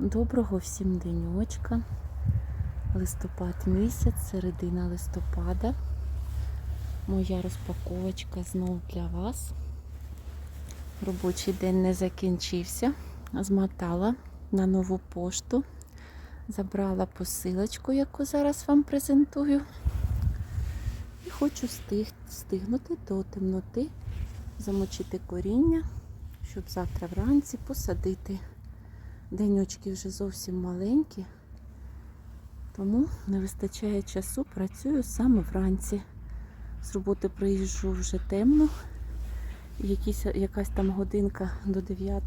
Доброго всім денечка. Листопад місяць, середина листопада. Моя розпаковочка знов для вас. Робочий день не закінчився. Змотала на нову пошту. Забрала посилочку, яку зараз вам презентую. І хочу встиг, встигнути до темноти, замочити коріння, щоб завтра вранці посадити. Денечки вже зовсім маленькі, тому не вистачає часу, працюю саме вранці. З роботи приїжджу вже темно. Якісь, якась там годинка до 9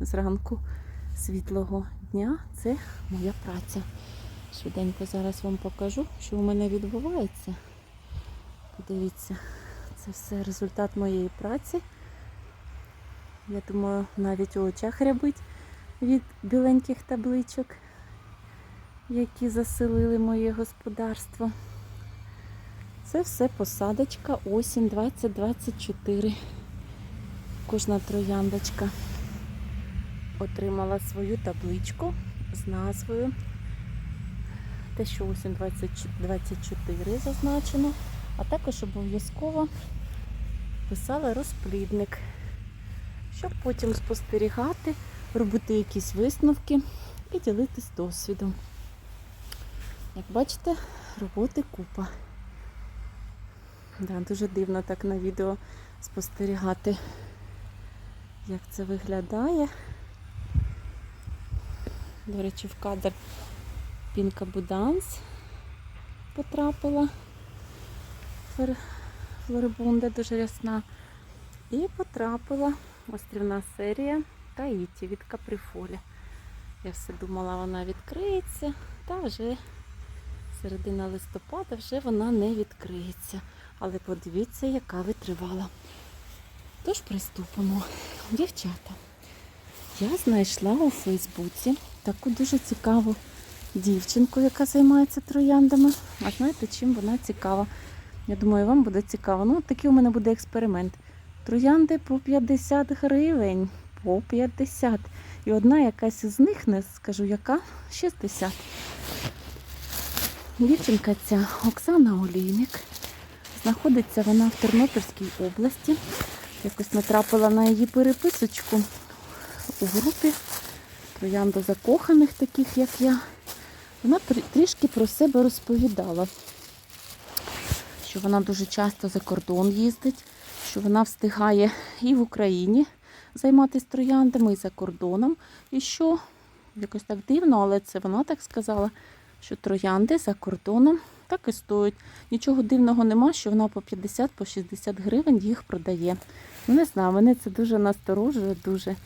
зранку світлого дня це моя праця. Швиденько зараз вам покажу, що у мене відбувається. Подивіться, це все результат моєї праці. Я думаю, навіть у очах рябить від біленьких табличок, які заселили моє господарство. Це все посадочка осінь 2024. Кожна трояндочка отримала свою табличку з назвою. Те, що осінь 2024 зазначено, а також обов'язково писала розплідник, щоб потім спостерігати робити якісь висновки і ділитись досвідом. Як бачите, роботи купа. Да, дуже дивно так на відео спостерігати, як це виглядає. До речі, в кадр Пінка Буданс потрапила. Флорибунда дуже рясна. І потрапила острівна серія Таїті від Каприфолі. Я все думала, вона відкриється, та вже середина листопада вже вона не відкриється. Але подивіться, яка витривала. Тож приступимо. Дівчата, я знайшла у Фейсбуці таку дуже цікаву дівчинку, яка займається трояндами. А знаєте, чим вона цікава? Я думаю, вам буде цікаво. Ну, такий у мене буде експеримент. Троянди по 50 гривень. По 50. І одна якась із них, не скажу яка, 60. Дівчинка ця Оксана Олійник. Знаходиться вона в Тернопільській області. Якось натрапила на її переписочку у групі трояндо закоханих, таких як я. Вона трішки про себе розповідала, що вона дуже часто за кордон їздить, що вона встигає і в Україні займатися трояндами, і за кордоном. І що якось так дивно, але це вона так сказала, що троянди за кордоном так і стоять. Нічого дивного нема, що вона по 50-60 по 60 гривень їх продає. Не знаю, мене це дуже насторожує, дуже.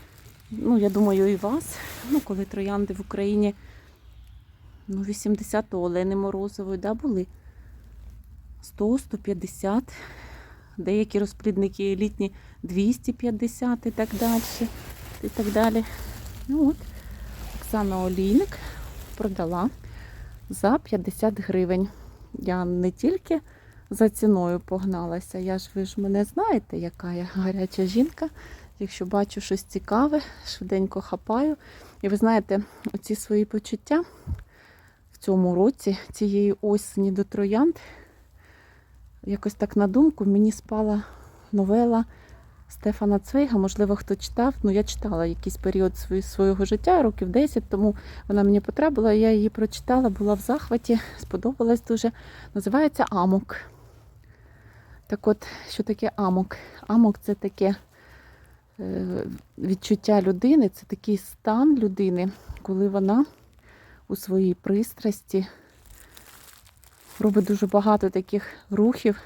Ну, я думаю, і вас. Ну, коли троянди в Україні ну, 80 то Олени Морозової, да, були 100-150. Деякі розплідники елітні 250 і так далі. І так далі. Ну от, Оксана Олійник продала за 50 гривень. Я не тільки за ціною погналася, я ж ви ж мене знаєте, яка я гаряча жінка. Якщо бачу щось цікаве, швиденько хапаю. І ви знаєте, оці свої почуття в цьому році, цієї осені до троянд, якось так на думку мені спала новела Стефана Цвейга. Можливо, хто читав. Ну, я читала якийсь період свого життя, років 10 тому вона мені потрапила, я її прочитала, була в захваті, сподобалась дуже. Називається Амок. Так от, що таке амок? Амок це таке е, відчуття людини, це такий стан людини, коли вона у своїй пристрасті робить дуже багато таких рухів,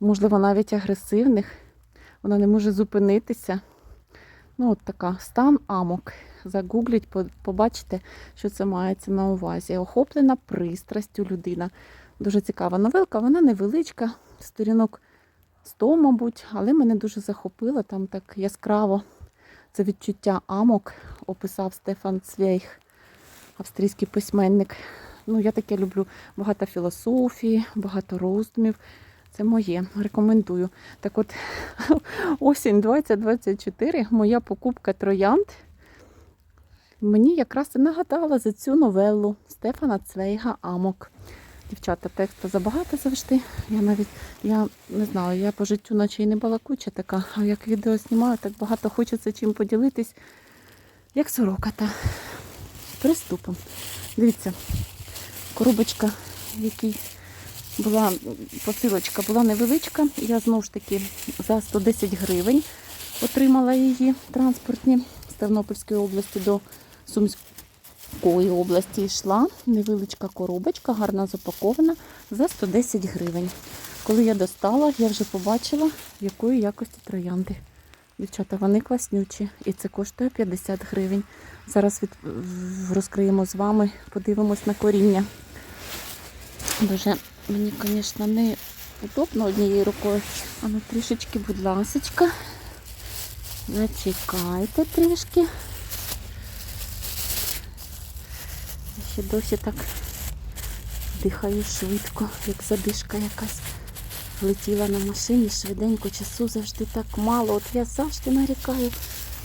можливо, навіть агресивних. Вона не може зупинитися. Ну, от така стан амок. Загугліть, побачите, що це мається на увазі. Охоплена пристрастю людина. Дуже цікава новелка, вона невеличка, сторінок 100, мабуть, але мене дуже захопило там так яскраво. Це відчуття амок описав Стефан Цвейг, австрійський письменник. Ну, я таке люблю багато філософії, багато роздумів. Це моє, рекомендую. Так от, осінь 2024, моя покупка троянд мені якраз і нагадала за цю новелу Стефана Цвейга Амок. Дівчата, тексту забагато завжди. Я навіть я не знаю, я по життю наче й не балакуча така, а як відео знімаю, так багато хочеться чим поділитись, як сорока та приступом. Дивіться, коробочка, в якій була посилочка, була невеличка. Я знову ж таки за 110 гривень отримала її транспортні з Тернопільської області до Сумської області йшла. Невеличка коробочка, гарно запакована за 110 гривень. Коли я достала, я вже побачила, якої якості троянди. Дівчата, вони класнючі, і це коштує 50 гривень. Зараз від... розкриємо з вами, подивимось на коріння. Дуже мені, звісно, не удобно однією рукою. А ну трішечки, будь ласочка. Зачекайте трішки. Я ще досі так дихаю швидко, як задишка якась. Летіла на машині швиденько, часу завжди так мало. От я завжди нарікаю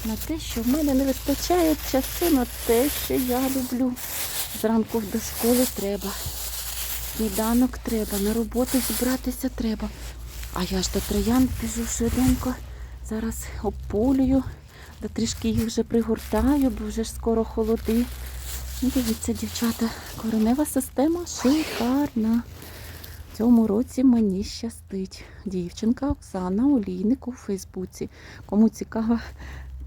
на те, що в мене не вистачає часу на те, що я люблю. Зранку до школи треба, сніданок треба, на роботу зібратися треба. А я ж до троян біжу швиденько. Зараз обполюю, да трішки їх вже пригортаю, бо вже ж скоро холоди. Ну, Дивіться, дівчата, коренева система шикарна. В цьому році мені щастить. Дівчинка Оксана Олійник у Фейсбуці. Кому цікаво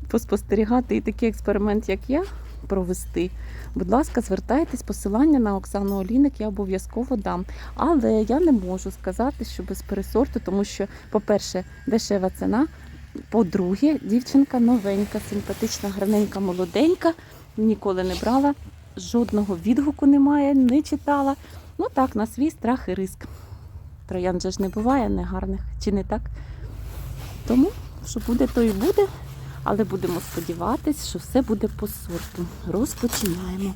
поспостерігати і такий експеримент, як я, провести. Будь ласка, звертайтесь, посилання на Оксану Олійник я обов'язково дам. Але я не можу сказати, що без пересорту, тому що, по-перше, дешева ціна. По-друге, дівчинка новенька, симпатична, гарненька, молоденька. Ніколи не брала, жодного відгуку немає, не читала. Ну так, на свій страх і риск. Троян же ж не буває негарних, чи не так? Тому, що буде, то і буде. Але будемо сподіватись, що все буде по сорту. Розпочинаємо.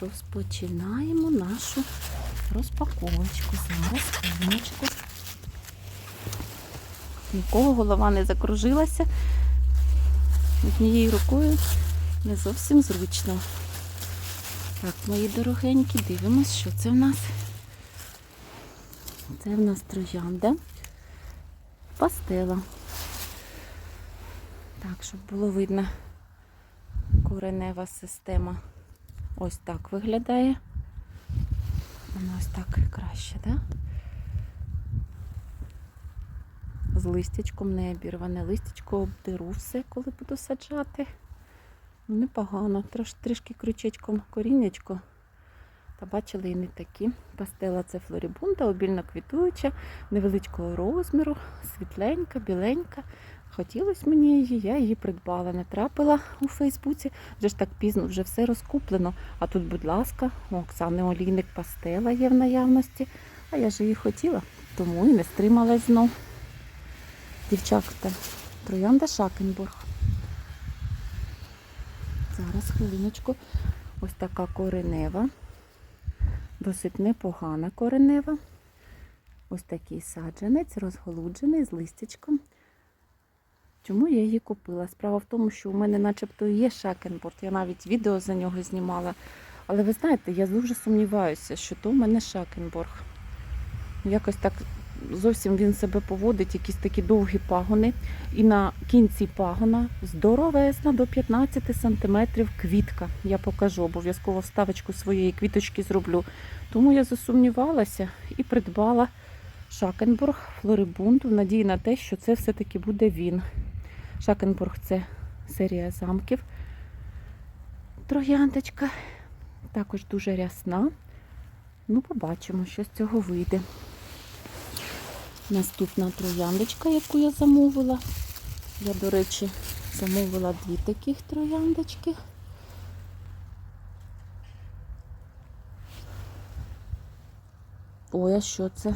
Розпочинаємо нашу розпаковочку. Зараз хвилиночку. Нікого голова не закружилася. Однією рукою не зовсім зручно. Так, мої дорогенькі, дивимось, що це в нас. Це в нас троянда. Пастела. Так, щоб було видно, коренева система ось так виглядає. Вона ось так краще, так? З листячком не обірване. Листячко обдеру все, коли буду саджати. Непогано. Трош, трішки крючечком коріннячко. Та бачили і не такі. Пастела це флорібунда, обільно квітуюча, невеличкого розміру, світленька, біленька. Хотілося мені її, я її придбала, натрапила у Фейсбуці. Вже ж так пізно, вже все розкуплено. А тут, будь ласка, у Оксани Олійник пастела є в наявності. А я ж її хотіла, тому і не стрималась знов. Дівчатка, троянда Шакенбург. Зараз хвилиночку. Ось така коренева. Досить непогана коренева. Ось такий саджанець, розголуджений з листячком. Чому я її купила? Справа в тому, що у мене начебто є шакенборд. Я навіть відео за нього знімала. Але ви знаєте, я дуже сумніваюся, що то в мене шакенборг. Якось так зовсім він себе поводить, якісь такі довгі пагони. І на кінці пагона здоровезна до 15 см квітка. Я покажу, обов'язково вставочку своєї квіточки зроблю. Тому я засумнівалася і придбала Шакенбург Флорибунду в надії на те, що це все-таки буде він. Шакенбург це серія замків. Трояндочка. Також дуже рясна. Ну, побачимо, що з цього вийде. Наступна трояндочка, яку я замовила. Я, до речі, замовила дві таких трояндочки. Ой, а що це?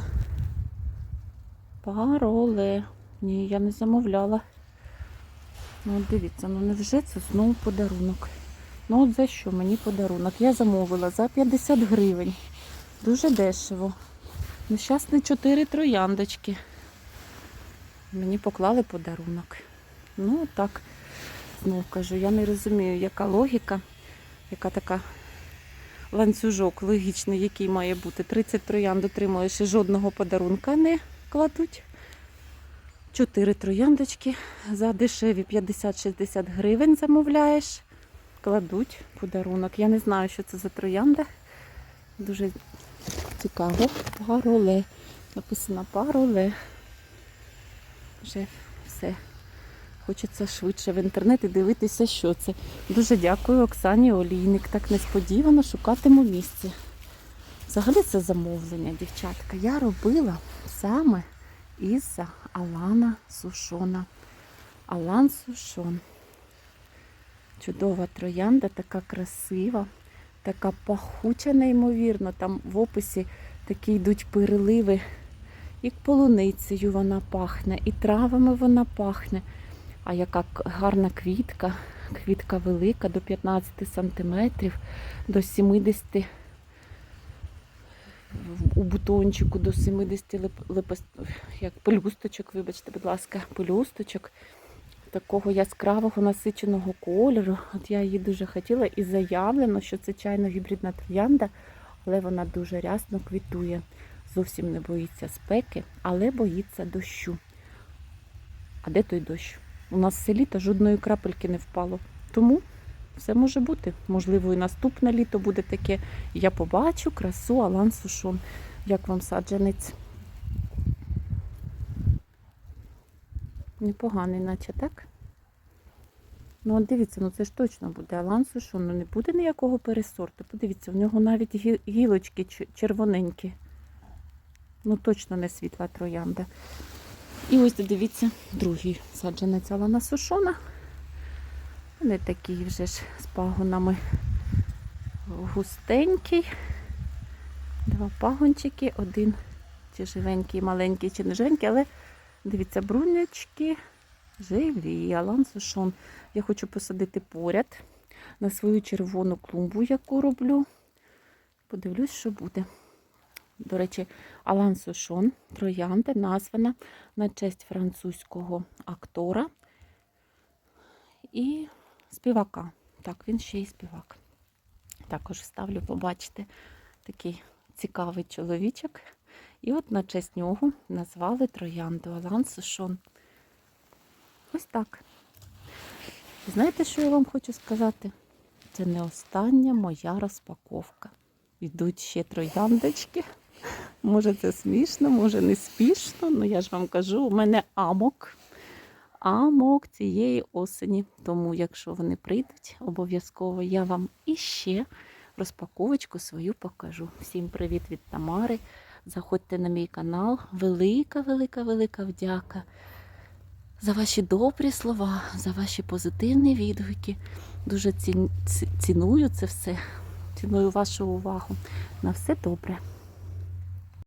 Пароле. Ні, я не замовляла. Ну, дивіться, ну невже це знову подарунок? Ну от за що мені подарунок? Я замовила за 50 гривень. Дуже дешево. Нещасні чотири трояндочки. Мені поклали подарунок. Ну, так, знову кажу, я не розумію, яка логіка, яка така ланцюжок логічний, який має бути. 30 троянд отримуєш і жодного подарунка не кладуть. Чотири трояндочки за дешеві 50-60 гривень замовляєш. Кладуть подарунок. Я не знаю, що це за троянда. Дуже цікаво. Пароле. Написано пароле. Вже все. Хочеться швидше в інтернеті дивитися, що це. Дуже дякую Оксані Олійник. Так несподівано шукатиму місце. Взагалі це замовлення, дівчатка. Я робила саме із Алана Сушона. Алан Сушон. Чудова троянда, така красива, така пахуча, неймовірно. Там в описі такі йдуть переливи. І полуницею вона пахне, і травами вона пахне. А яка гарна квітка, квітка велика, до 15 сантиметрів, до 70 у бутончику до 70 лип, липос- як пелюсточок, вибачте, будь ласка, пелюсточок такого яскравого насиченого кольору. От я її дуже хотіла і заявлено, що це чайно гібридна троянда, але вона дуже рясно квітує. Зовсім не боїться спеки, але боїться дощу. А де той дощ? У нас в селі та жодної крапельки не впало. Тому все може бути. Можливо, і наступне літо буде таке. Я побачу красу Алан Сушон. Як вам саджанець? Непоганий, наче так? Ну, от дивіться, ну це ж точно буде Алан Сушон. Ну не буде ніякого пересорту. Подивіться, в нього навіть гі- гілочки червоненькі. Ну, точно не світла троянда. І ось дивіться, другий саджанець Алана Сушона. Вони такі вже ж з пагонами густенький. Два пагончики, один чи живенький, маленький, чи не живенький, але дивіться, брунячки живі. Алан Сушон. Я хочу посадити поряд на свою червону клумбу, яку роблю. Подивлюсь, що буде. До речі, Алан Сушон, троянда, названа на честь французького актора і співака. Так, він ще й співак. Також ставлю, побачите, такий цікавий чоловічок. І от на честь нього назвали троянду Алан Сушон. Ось так. Знаєте, що я вам хочу сказати? Це не остання моя розпаковка. Йдуть ще трояндочки. Може, це смішно, може не смішно, але я ж вам кажу, у мене амок. Амок цієї осені. Тому, якщо вони прийдуть, обов'язково я вам іще розпаковочку свою покажу. Всім привіт від Тамари. Заходьте на мій канал. Велика, велика, велика вдяка за ваші добрі слова, за ваші позитивні відгуки. Дуже ці- ці- ціную це все. Ціную вашу увагу. На все добре.